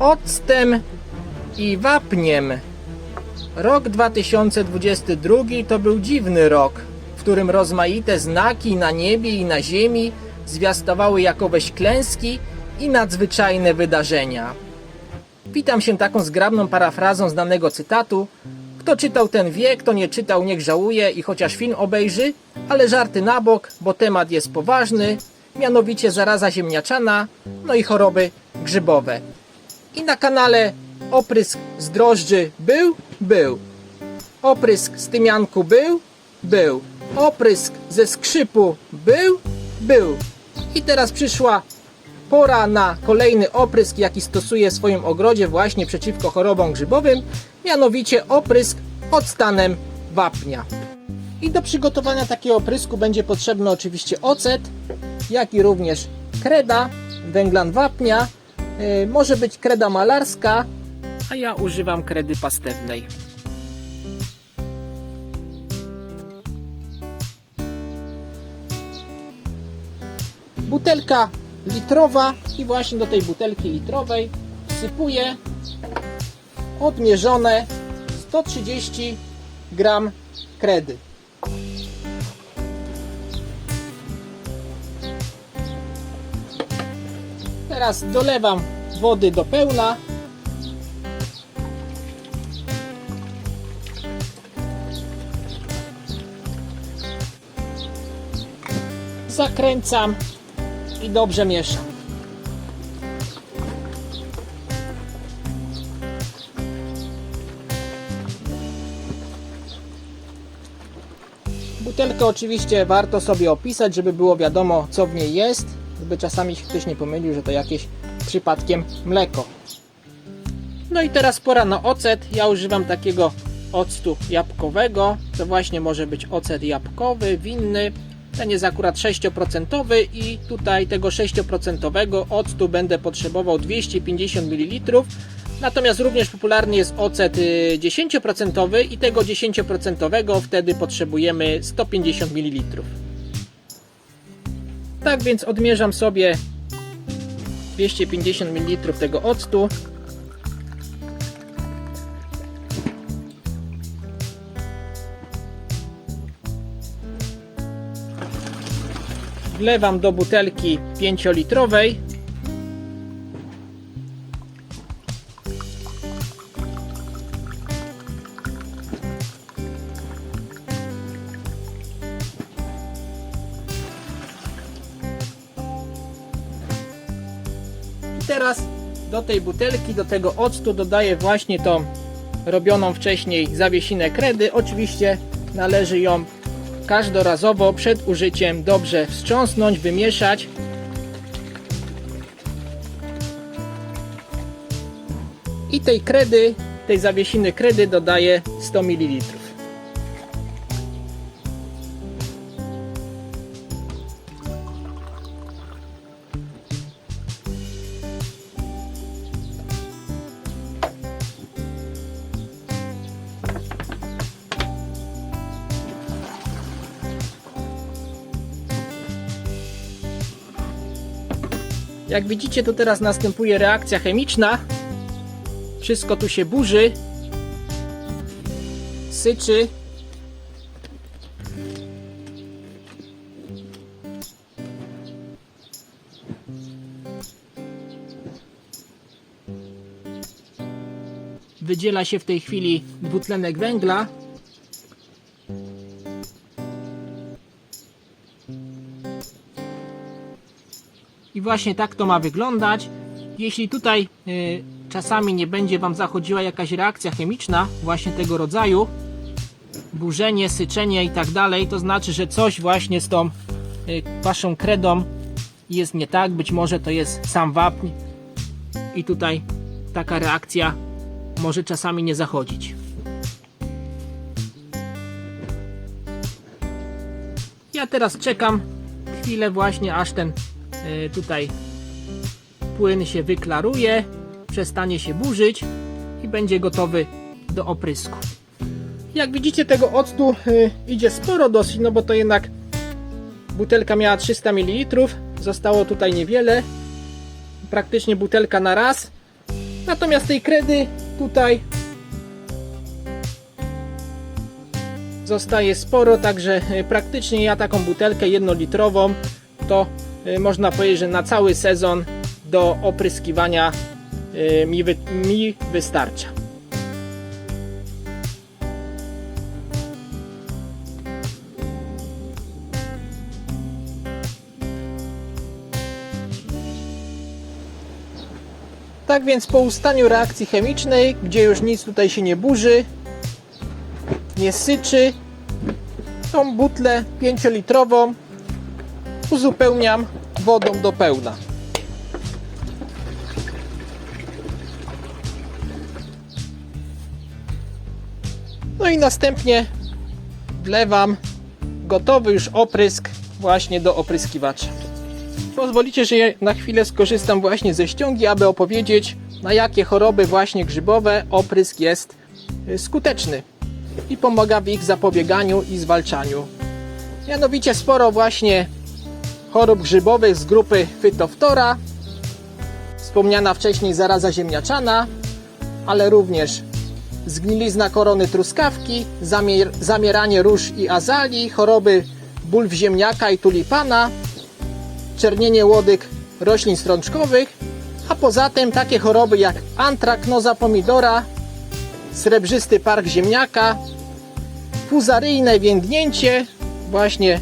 octem i wapniem. Rok 2022 to był dziwny rok, w którym rozmaite znaki na niebie i na ziemi zwiastowały jakoweś klęski i nadzwyczajne wydarzenia. Witam się taką zgrabną parafrazą znanego cytatu. Kto czytał ten wie, kto nie czytał niech żałuje i chociaż film obejrzy, ale żarty na bok, bo temat jest poważny, mianowicie zaraza ziemniaczana, no i choroby grzybowe. I na kanale oprysk z drożdży był? Był. Oprysk z tymianku był? Był. Oprysk ze skrzypu był? Był. I teraz przyszła pora na kolejny oprysk, jaki stosuję w swoim ogrodzie właśnie przeciwko chorobom grzybowym, mianowicie oprysk octanem wapnia. I do przygotowania takiego oprysku będzie potrzebny oczywiście ocet, jak i również kreda, węglan wapnia, może być kreda malarska, a ja używam kredy pastewnej. butelka litrowa i właśnie do tej butelki litrowej wsypuję odmierzone 130 gram kredy. Teraz dolewam wody do pełna. Zakręcam i dobrze mieszam. Butelkę oczywiście warto sobie opisać, żeby było wiadomo co w niej jest, żeby czasami się ktoś nie pomylił, że to jakieś przypadkiem mleko. No i teraz pora na ocet. Ja używam takiego octu jabłkowego. To właśnie może być ocet jabłkowy, winny. Ten jest akurat 6% i tutaj tego 6% octu będę potrzebował 250 ml. Natomiast również popularny jest ocet y, 10% i tego 10% wtedy potrzebujemy 150 ml. Tak więc odmierzam sobie 250 ml tego octu. Wlewam do butelki 5-litrowej. Tej butelki, do tego octu dodaję właśnie tą robioną wcześniej zawiesinę kredy. Oczywiście należy ją każdorazowo przed użyciem dobrze wstrząsnąć, wymieszać. I tej kredy, tej zawiesiny kredy dodaję 100 ml. Jak widzicie, to teraz następuje reakcja chemiczna. Wszystko tu się burzy, syczy. Wydziela się w tej chwili dwutlenek węgla. Właśnie tak to ma wyglądać. Jeśli tutaj y, czasami nie będzie Wam zachodziła jakaś reakcja chemiczna właśnie tego rodzaju, burzenie, syczenie i tak dalej, to znaczy, że coś właśnie z tą y, Waszą kredą jest nie tak. Być może to jest sam wapń i tutaj taka reakcja może czasami nie zachodzić. Ja teraz czekam chwilę właśnie aż ten tutaj płyn się wyklaruje, przestanie się burzyć i będzie gotowy do oprysku. Jak widzicie tego octu y, idzie sporo dosyć, no bo to jednak butelka miała 300 ml, zostało tutaj niewiele, praktycznie butelka na raz. Natomiast tej kredy tutaj zostaje sporo, także e, praktycznie ja taką butelkę jednolitrową to e, można powiedzieć, że na cały sezon do opryskiwania e, mi, wy, mi wystarcza. Tak więc po ustaniu reakcji chemicznej, gdzie już nic tutaj się nie burzy, nie syczy, tą butlę 5-litrową uzupełniam wodą do pełna. No i następnie wlewam gotowy już oprysk właśnie do opryskiwacza. Pozwolicie, że na chwilę skorzystam właśnie ze ściągi, aby opowiedzieć na jakie choroby właśnie grzybowe oprysk jest y, skuteczny i pomaga w ich zapobieganiu i zwalczaniu. Mianowicie sporo właśnie chorób grzybowych z grupy Phytophthora, wspomniana wcześniej zaraza ziemniaczana, ale również zgnilizna korony truskawki, zamier zamieranie róż i azalii, choroby bulw ziemniaka i tulipana, czernienie łodyg roślin strączkowych, a poza tym takie choroby jak antraknoza pomidora, srebrzysty park ziemniaka, fuzaryjne więdnięcie, właśnie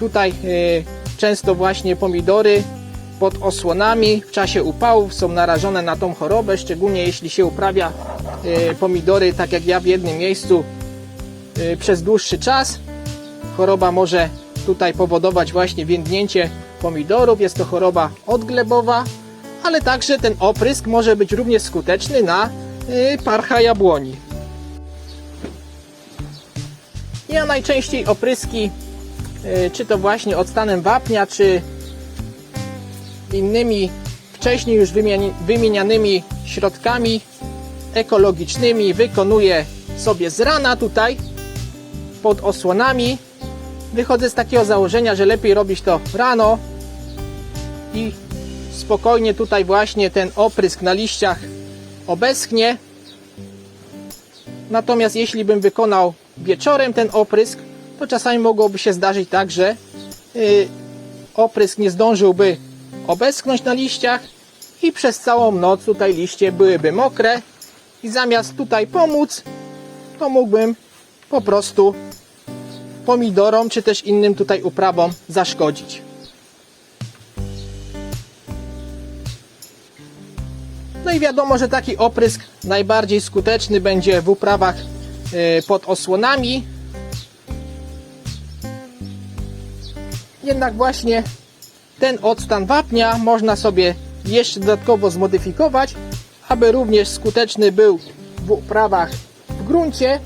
tutaj e, często właśnie pomidory pod osłonami w czasie upałów są narażone na tą chorobę, szczególnie jeśli się uprawia e, pomidory tak jak ja w jednym miejscu e, przez dłuższy czas. Choroba może tutaj powodować właśnie więdnięcie pomidorów, jest to choroba odglebowa, ale także ten oprysk może być również skuteczny na y, parcha jabłoni. Ja najczęściej opryski, y, czy to właśnie octanem wapnia, czy innymi wcześniej już wymieni- wymienianymi środkami ekologicznymi wykonuję sobie z rana tutaj pod osłonami. Wychodzę z takiego założenia, że lepiej robić to rano i spokojnie tutaj właśnie ten oprysk na liściach obeschnie. Natomiast jeśli bym wykonał wieczorem ten oprysk, to czasami mogłoby się zdarzyć tak, że yy, oprysk nie zdążyłby obeschnąć na liściach i przez całą noc tutaj liście byłyby mokre i zamiast tutaj pomóc, to mógłbym po prostu pomidorom czy też innym tutaj uprawom zaszkodzić. No i wiadomo, że taki oprysk najbardziej skuteczny będzie w uprawach y, pod osłonami. Jednak właśnie ten odstan wapnia można sobie jeszcze dodatkowo zmodyfikować, aby również skuteczny był w uprawach w gruncie,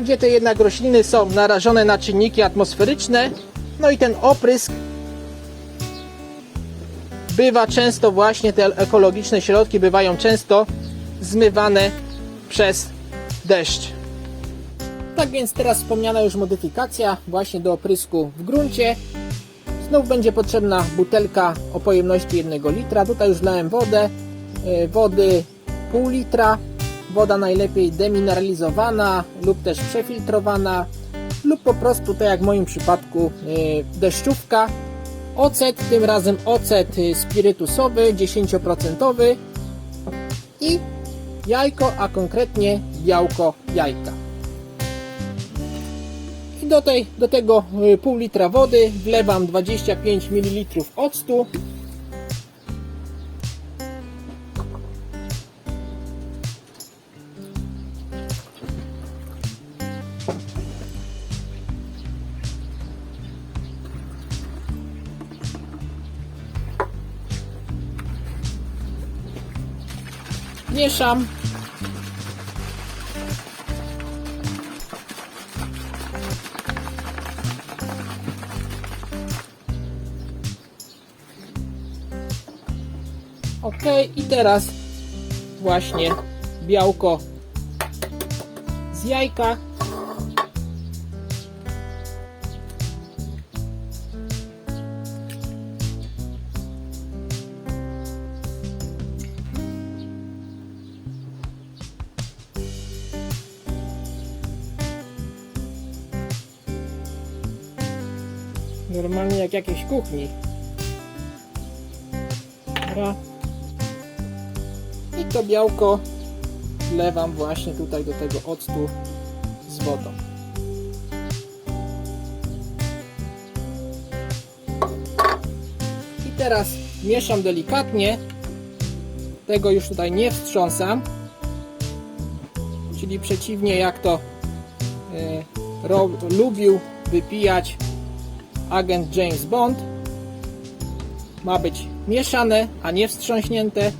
gdzie te jednak rośliny są narażone na czynniki atmosferyczne. No i ten oprysk bywa często właśnie te ekologiczne środki bywają często zmywane przez deszcz. Tak więc teraz wspomniana już modyfikacja właśnie do oprysku w gruncie. Znów będzie potrzebna butelka o pojemności 1 litra. Tutaj już wlałem wodę, e, wody pół litra. Woda najlepiej demineralizowana lub też przefiltrowana lub po prostu tak jak w moim przypadku e, deszczówka ocet, tym razem ocet y, spirytusowy 10% i jajko, a konkretnie białko jajka. Do, tej, do tego y, pół litra wody wlewam 25 ml octu. Mieszam. Ok, i teraz właśnie białko z jajka. Normalnie jak jakiejś kuchni. Dobra. I to białko wlewam właśnie tutaj do tego octu z wodą. I teraz mieszam delikatnie. Tego już tutaj nie wstrząsam. Czyli przeciwnie jak to e, ro, lubił wypijać agent James Bond. Ma być mieszane, a nie wstrząśnięte.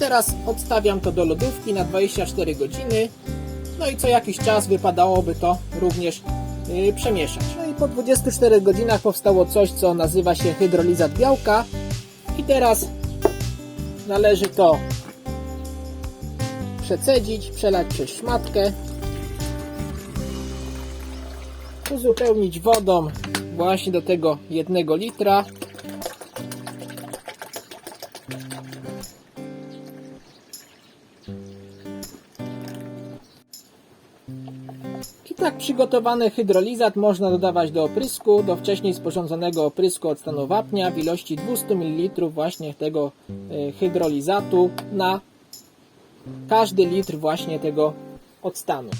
Teraz odstawiam to do lodówki na 24 godziny. No i co jakiś czas wypadałoby to również yy, przemieszać. No i po 24 godzinach powstało coś, co nazywa się hydrolizat białka. I teraz należy to przecedzić, przelać przez szmatkę, uzupełnić wodą właśnie do tego jednego litra. Przygotowany hydrolizat można dodawać do oprysku, do wcześniej sporządzonego oprysku od stanu wapnia w ilości 200 ml właśnie tego e, hydrolizatu na każdy litr właśnie tego odstanu.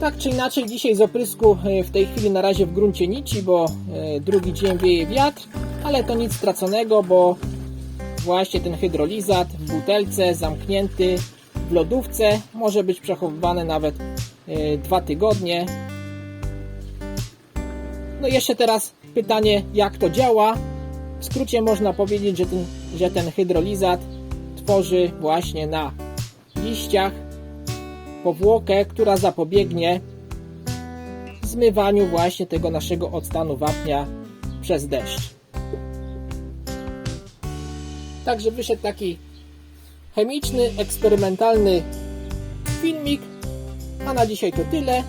Tak czy inaczej, dzisiaj z oprysku e, w tej chwili na razie w gruncie nici, bo e, drugi dzień wieje wiatr, ale to nic straconego, bo właśnie ten hydrolizat w butelce zamknięty w lodówce może być przechowywany nawet dwa tygodnie. No jeszcze teraz pytanie, jak to działa. W skrócie można powiedzieć, że ten, że ten hydrolizat tworzy właśnie na liściach powłokę, która zapobiegnie zmywaniu właśnie tego naszego odstanu wapnia przez deszcz. Także wyszedł taki chemiczny, eksperymentalny filmik. A na dzisiaj to tyle.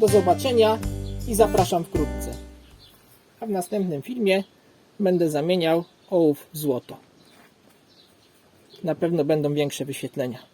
Do zobaczenia i zapraszam wkrótce. A w następnym filmie będę zamieniał ołów w złoto. Na pewno będą większe wyświetlenia.